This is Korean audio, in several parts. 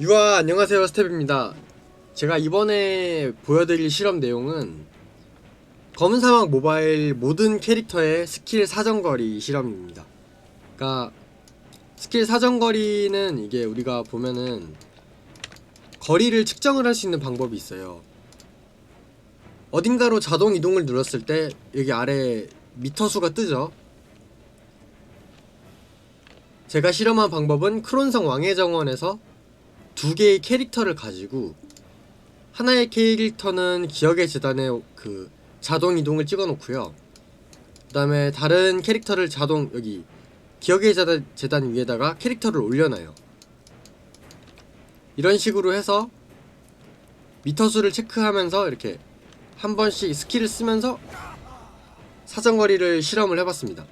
유아 안녕하세요 스텝입니다. 제가 이번에 보여드릴 실험 내용은 검은 사막 모바일 모든 캐릭터의 스킬 사정거리 실험입니다. 그러니까 스킬 사정거리는 이게 우리가 보면은 거리를 측정을 할 수 있는 방법이 있어요. 어딘가로 자동 이동을 눌렀을 때 여기 아래 미터 수가 뜨죠. 제가 실험한 방법은 크론성 왕의 정원에서 두 개의 캐릭터를 가지고 하나의 캐릭터는 기억의 재단에 그 자동 이동을 찍어 놓고요. 그 다음에 다른 캐릭터를 자동 여기 기억의 재단, 재단 위에다가 캐릭터를 올려놔요. 이런 식으로 해서 미터 수를 체크하면서 이렇게 한 번씩 스킬을 쓰면서 사정거리를 실험을 해봤습니다.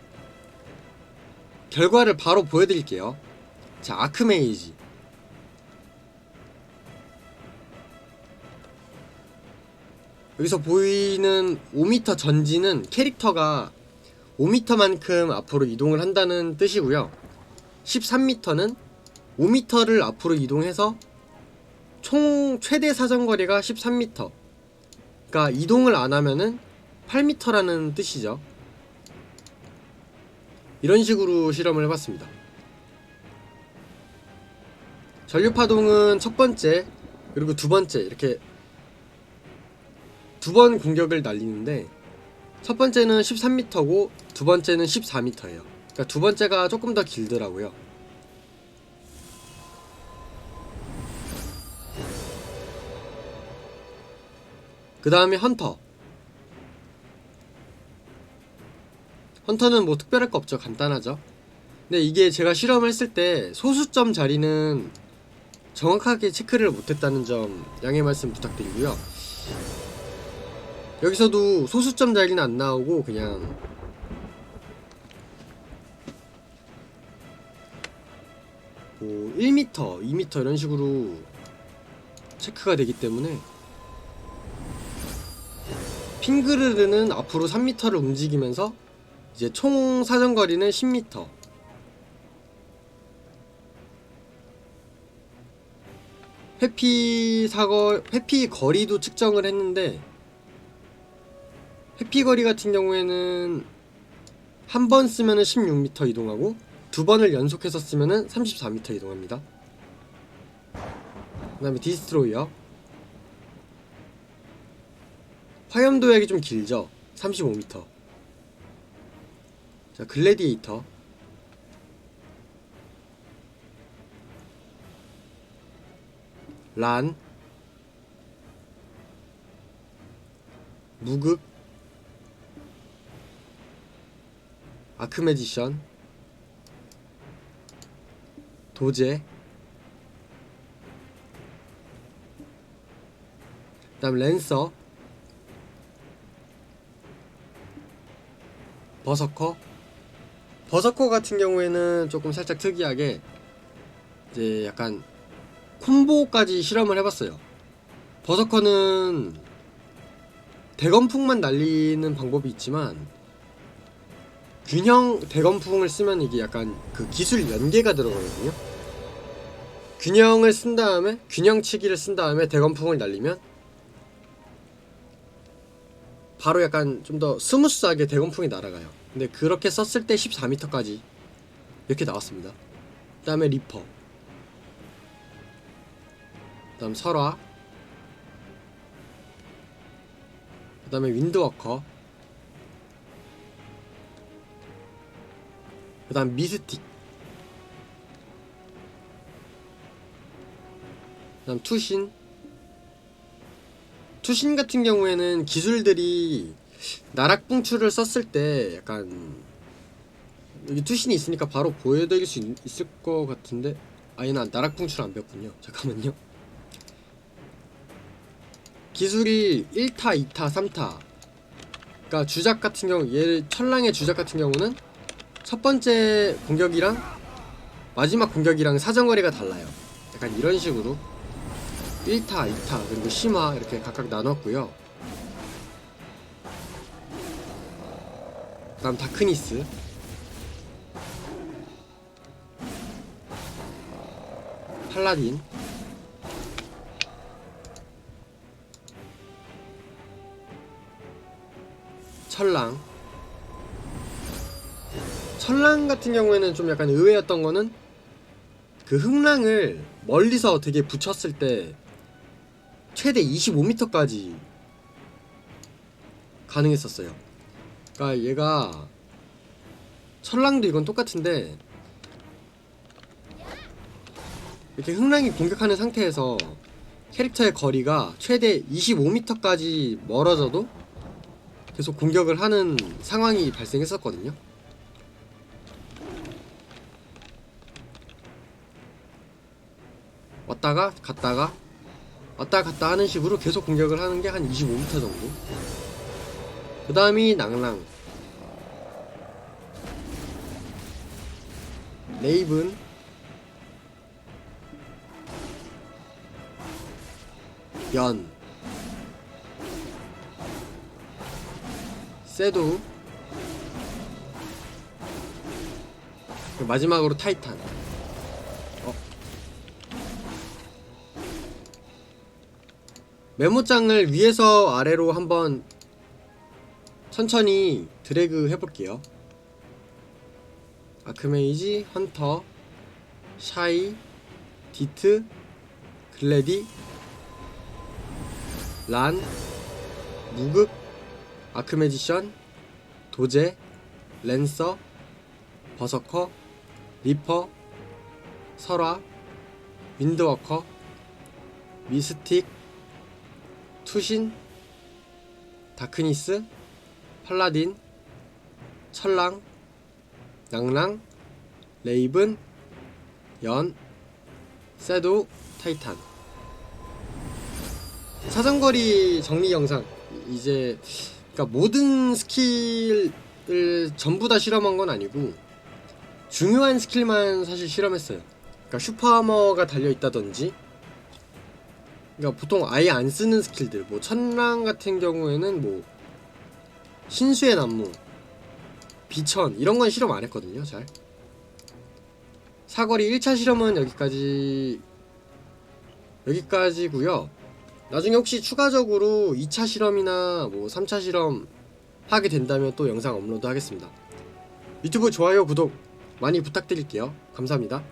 결과를 바로 보여드릴게요. 자, 아크메이지. 여기서 보이는 5m 전지는 캐릭터가 5m만큼 앞으로 이동을 한다는 뜻이고요. 13m는 5m를 앞으로 이동해서 총 최대 사정거리가 13m. 그러니까 이동을 안 하면은 8m라는 뜻이죠. 이런 식으로 실험을 해봤습니다. 전류파동은 첫 번째, 그리고 두 번째, 이렇게 두 번 공격을 날리는데, 첫 번째는 13m고, 두 번째는 14m예요. 그러니까 두 번째가 조금 더 길더라고요. 그 다음에 헌터. 헌터는 뭐 특별할 거 없죠. 간단하죠. 근데 이게 제가 실험을 했을 때 소수점 자리는 정확하게 체크를 못했다는 점 양해 말씀 부탁드리고요. 여기서도 소수점 자리는 안 나오고 그냥 뭐 1m, 2m 이런 식으로 체크가 되기 때문에 핑그르르는 앞으로 3m를 움직이면서 이제 총 사정거리는 10m. 회피 사거 회피 거리도 측정을 했는데 회피 거리 같은 경우에는 한 번 쓰면은 16m 이동하고 두 번을 연속해서 쓰면은 34m 이동합니다. 그 다음에 디스트로이어 화염 도약이 좀 길죠. 35m. 자, 글래디에이터. 란. 무극. 아크메디션. 도제. 그 다음 랜서. 버서커. 버서커 같은 경우에는 조금 살짝 특이하게 이제 약간 콤보까지 실험을 해봤어요. 버서커는 대검풍만 날리는 방법이 있지만 균형 대검풍을 쓰면 이게 약간 그 기술 연계가 들어가거든요. 균형을 쓴 다음에 균형치기를 쓴 다음에 대검풍을 날리면 바로 약간 좀 더 스무스하게 대검풍이 날아가요. 근데 그렇게 썼을 때 14m까지 이렇게 나왔습니다. 그 다음에 리퍼. 그 다음 설화. 그 다음에 윈드워커. 그 다음 미스틱. 그 다음 투신. 투신 같은 경우에는 기술들이 나락붕출을 썼을 때 약간 여기 투신이 있으니까 바로 보여드릴 수 있, 있을 것 같은데 아니 난 나락붕출 안 배웠군요 잠깐만요 기술이 1타, 2타, 3타 그러니까 주작 같은 경우 얘를 천랑의 주작 같은 경우는 첫 번째 공격이랑 마지막 공격이랑 사정거리가 달라요. 약간 이런 식으로. 1타, 2타, 그리고 심화 이렇게 각각 나눴고요. 그 다음 다크니스. 팔라딘. 철랑. 철랑 같은 경우에는 좀 약간 의외였던 거는 그 흑랑을 멀리서 되게 붙였을 때 최대 25m까지 가능했었어요. 그러니까 얘가 철랑도 이건 똑같은데 이렇게 흑랑이 공격하는 상태에서 캐릭터의 거리가 최대 25m까지 멀어져도 계속 공격을 하는 상황이 발생했었거든요. 왔다가 갔다가 왔다 갔다 하는 식으로 계속 공격을 하는 게 한 25m 정도. 그 다음이 낭랑. 레이븐. 연. 세도. 마지막으로 타이탄. 메모장을 위에서 아래로 한번 천천히 드래그 해볼게요. 아크메이지, 헌터, 샤이, 디트, 글래디, 란, 무극, 아크메지션, 도제, 랜서, 버서커, 리퍼, 설화, 윈드워커, 미스틱, 투신, 다크니스, 팔라딘, 철랑, 낭랑, 레이븐, 연, 세도, 타이탄. 사정거리 정리 영상 이제 그러니까 모든 스킬을 전부 다 실험한 건 아니고 중요한 스킬만 사실 실험했어요. 그러니까 슈퍼하머가 달려 있다든지 그러니까 보통 아예 안 쓰는 스킬들. 뭐 천랑 같은 경우에는 뭐 신수의 난무 비천 이런 건 실험 안 했거든요 잘. 사거리 1차 실험은 여기까지 여기까지고요. 나중에 혹시 추가적으로 2차 실험이나 뭐 3차 실험 하게 된다면 또 영상 업로드 하겠습니다. 유튜브 좋아요 구독 많이 부탁드릴게요. 감사합니다